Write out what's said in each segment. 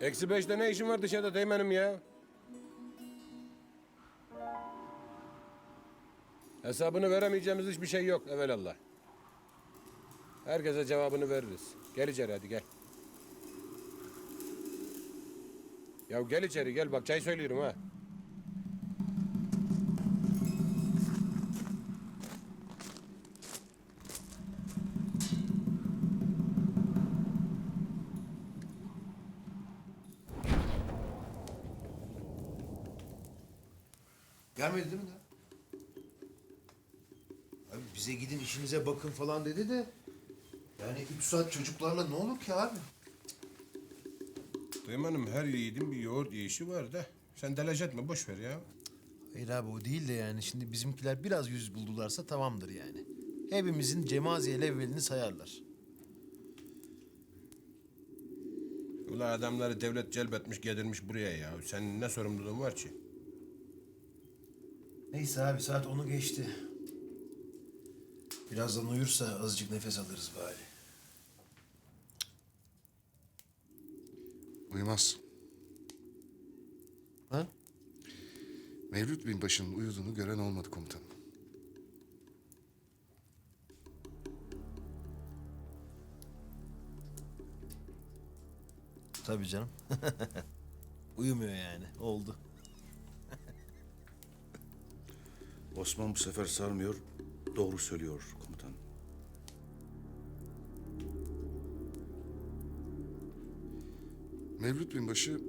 Eksi beşte ne işin var dışarıda Teğmen'im ya? Hesabını veremeyeceğimiz hiçbir şey yok evelallah. Herkese cevabını veririz. Gel içeri hadi gel. Ya gel içeri gel bak çay söylüyorum ha. Gelmedi değil mi daha? Abi bize gidin işinize bakın falan dedi de... Yani üç saat çocuklarla ne olur ki abi? Teğmen'im her yiğidin bir yoğurt yiyişi var da. Sen telaş etme boş ver ya. Hayır abi o değil de yani şimdi bizimkiler biraz yüz buldularsa tamamdır yani. Hepimizin cemaziyel evvelini sayarlar. Ula adamları devlet celbetmiş getirmiş buraya ya. Senin ne sorumluluğun var ki? Neyse abi saat onu geçti. Birazdan uyursa azıcık nefes alırız bari. Uyumaz. Ha? Mevlüt Binbaşı'nın uyuduğunu gören olmadı komutanım. Tabii canım. Uyumuyor yani. Oldu. Osman bu sefer sarmıyor, doğru söylüyor komutan. Mevlüt Binbaşı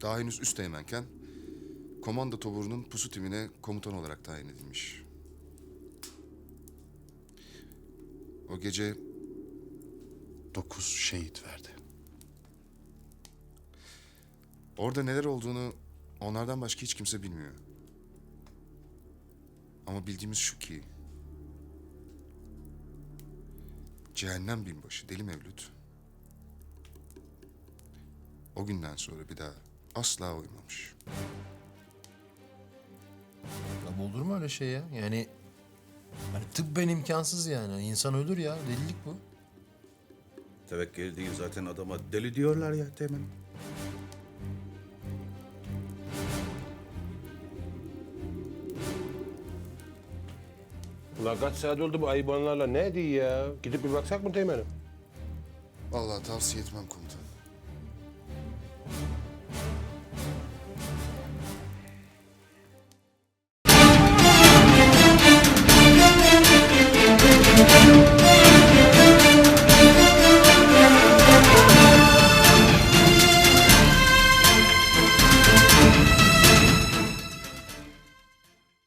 daha henüz üsteğmenken komando toburunun pusu timine komutan olarak tayin edilmiş. O gece dokuz şehit verdi. Orada neler olduğunu onlardan başka hiç kimse bilmiyor. Ama bildiğimiz şu ki... Cehennem binbaşı Deli Mevlüt... O günden sonra bir daha asla uyumamış. Ama olur mu öyle şey ya? Yani hani tıbben imkansız yani. İnsan ölür ya. Delilik bu. Tevekkül değil zaten adama deli diyorlar ya Teğmen. Ula kaç saat oldu bu ayıbanlarla ne diyor ya? Gidip bir baksak mı Teğmen'im? Vallahi tavsiye etmem komutanım.